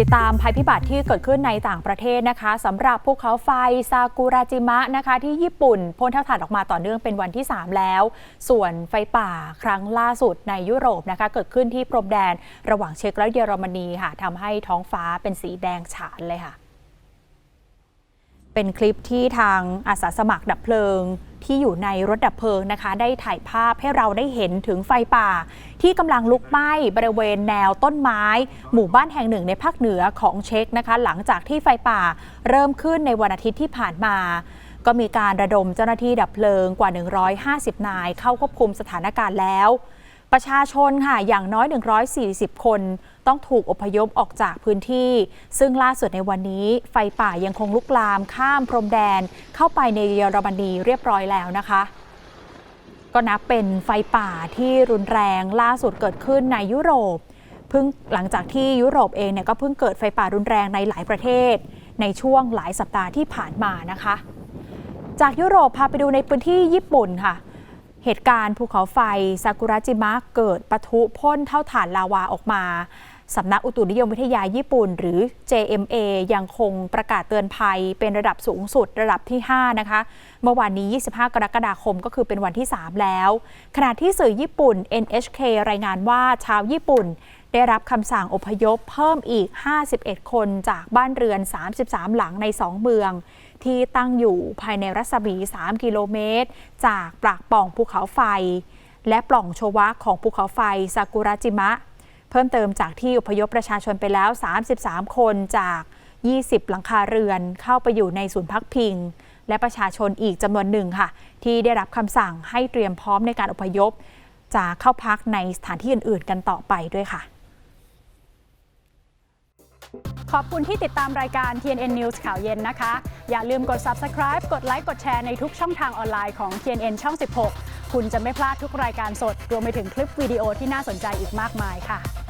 ติดตามภัยพิบัติที่เกิดขึ้นในต่างประเทศนะคะสำหรับภูเขาไฟซากุราจิมะนะคะที่ญี่ปุ่นพ่นเท่าฐานออกมาต่อเนื่องเป็นวันที่ 3 แล้ว ส่วนไฟป่าครั้งล่าสุดในยุโรปนะคะเกิดขึ้นที่พรมแดนระหว่างเช็กและเยอรมนีค่ะทำให้ท้องฟ้าเป็นสีแดงฉานเลยค่ะ เป็นคลิปที่ทางอาสาสมัครดับเพลิง ที่อยู่ในรถดับเพลิงนะคะ ได้ถ่ายภาพให้เราได้เห็นถึงไฟป่า ที่กำลังลุกไหม้บริเวณแนวต้นไม้ หมู่บ้านแห่งหนึ่งในภาคเหนือของเช็กนะคะ หลังจากที่ไฟป่าเริ่มขึ้นในวันอาทิตย์ที่ผ่านมาก็มีการระดมเจ้าหน้าที่ดับเพลิงกว่า 150 นายเข้าควบคุมสถานการณ์แล้ว ประชาชนค่ะอย่างน้อย 140 คนต้องถูกอพยพออกจากพื้นที่ ซึ่งล่าสุดในวันนี้ไฟป่ายังคงลุกลามข้ามพรมแดนเข้าไปในเยอรมนีเรียบร้อยแล้วนะคะ ก็นับเป็นไฟป่าที่รุนแรงล่าสุดเกิดขึ้นในยุโรปเพิ่งหลังจากที่ยุโรปเองเนี่ยก็เพิ่งเกิดไฟป่ารุนแรงในหลายประเทศ ในช่วงหลายสัปดาห์ที่ผ่านมานะคะ จากยุโรปพาไปดูในพื้นที่ญี่ปุ่นค่ะ เหตุการณ์ภูเขาไฟซากุระจิมะเกิดปะทุพ่นเท่าฐานลาวาออกมาสำนักอุตุนิยมวิทยาญี่ปุ่น หรือ JMA ยังคงประกาศเตือนภัยเป็นระดับสูงสุดระดับที่ 5 นะคะ เมื่อวานนี้ 25 กรกฎาคมก็คือเป็นวันที่ 3 แล้ว ขณะที่สื่อญี่ปุ่น NHK รายงานว่าชาวญี่ปุ่น ได้รับคำสั่งอพยพเพิ่มอีก 51 คนจากบ้านเรือน 33 หลังใน 2 เมือง ที่ตั้งอยู่ภายในรัศมี 3 กิโลเมตร จากปากป่องภูเขาไฟ และปล่องโชวะของภูเขาไฟซากุระจิมะ เพิ่มเติมจากที่อพยพประชาชนไปแล้ว 33 คนจาก 20 หลังคาเรือนเข้าไปอยู่ในศูนย์พักพิง และประชาชนอีกจำนวนหนึ่งค่ะ ที่ได้รับคำสั่งให้เตรียมพร้อมในการอพยพ จะเข้าพักในสถานที่อื่น ๆ กันต่อไปด้วยค่ะ ขอบคุณที่ติดตามรายการ TNN News ข่าวเย็นนะคะ อย่าลืมกด subscribe กดไลค์กดแชร์ในทุกช่องทางออนไลน์ของ TNN ช่อง 16 คุณจะไม่พลาดทุกรายการสด รวมไปถึงคลิปวิดีโอที่น่าสนใจอีกมากมายค่ะ